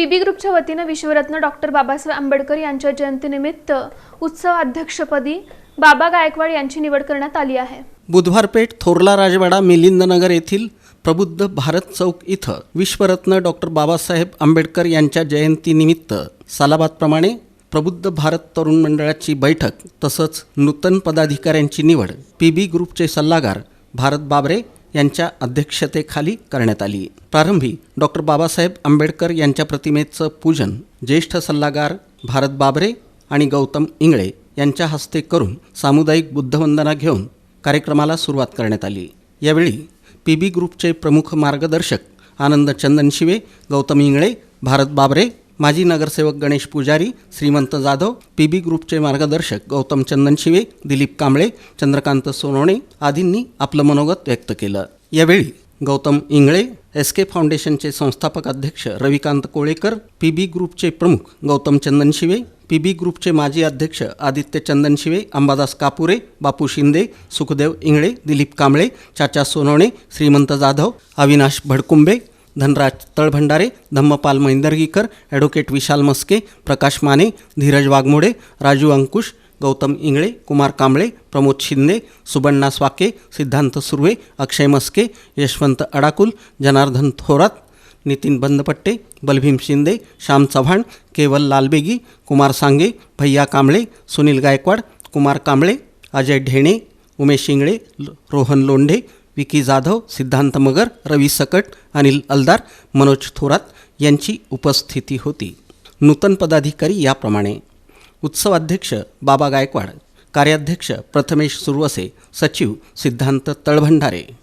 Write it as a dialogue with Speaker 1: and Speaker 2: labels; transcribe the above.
Speaker 1: PB ग्रुपच्या वतीनं विश्वरत्न doctor Babasaheb Ambedkar यांच्या जयंतीनिमित्त उत्सव अध्यक्षपदी बाबा गायकवाड यांची निवड करण्यात आली आहे.
Speaker 2: बुधवारपेठ थोरला राजवाडा मिलिंदनगर येथील प्रबुद्ध भारत चौक इथं विश्वरत्न डॉक्टर बाबासाहेब आंबेडकर यांच्या जयंतीनिमित्त सालाबादप्रमाणे प्रबुद्ध भारत तरुण मंडळाची बैठक तसंच नूतन पदाधिकाऱ्यांची निवड पी बी ग्रुपचे सल्लागार भारत बाबरे यांच्या अध्यक्षतेखाली करण्यात आली. प्रारंभी डॉक्टर बाबासाहेब आंबेडकर यांच्या प्रतिमेचं पूजन ज्येष्ठ सल्लागार भारत बाबरे आणि गौतम इंगळे यांच्या हस्ते करून सामुदायिक बुद्धवंदना घेऊन कार्यक्रमाला सुरुवात करण्यात आली. यावेळी पी बी ग्रुपचे प्रमुख मार्गदर्शक आनंद चंदन शिवे गौतम इंगळे भारत बाबरे माजी नगरसेवक गणेश पुजारी श्रीमंत जाधव पी बी ग्रुपचे मार्गदर्शक गौतम चंदन शिवे दिलीप कांबळे चंद्रकांत सोनवणे आदींनी आपलं मनोगत व्यक्त केलं. यावेळी गौतम इंगळे एस के फाउंडेशनचे संस्थापक अध्यक्ष रविकांत कोळेकर पी बी ग्रुपचे प्रमुख गौतम चंदन शिवे पी बी ग्रुपचे माजी अध्यक्ष आदित्य चंदन शिवे अंबादास कापुरे बापू शिंदे सुखदेव इंगळे दिलीप कांबळे चाचा सोनवणे श्रीमंत जाधव अविनाश भडकुंबे धनराज तळभंडारे धम्मपाल मैंदर्गीकर ॲडव्होकेट विशाल मस्के प्रकाश माने धीरज वाघमोडे राजू अंकुश गौतम इंगळे कुमार कांबळे प्रमोद शिंदे सुबण्णा स्वाके सिद्धांत सुर्वे अक्षय मस्के यशवंत अडाकुल जनार्दन थोरात नितीन बंदपट्टे बलभीम शिंदे श्याम चव्हाण केवल लालबेगी कुमार सांगे भैया कांबळे सुनील गायकवाड कुमार कांबळे अजय ढेणे उमेश इंगळे रोहन लोंढे विकी जाधव सिद्धांत मगर रवी सकट अनिल अलदार मनोज थोरात यांची उपस्थिती होती. नूतन पदाधिकारी याप्रमाणे. उत्सवाध्यक्ष बाबा गायकवाड. कार्याध्यक्ष प्रथमेश सुरवसे. सचिव सिद्धांत तळभंडारे.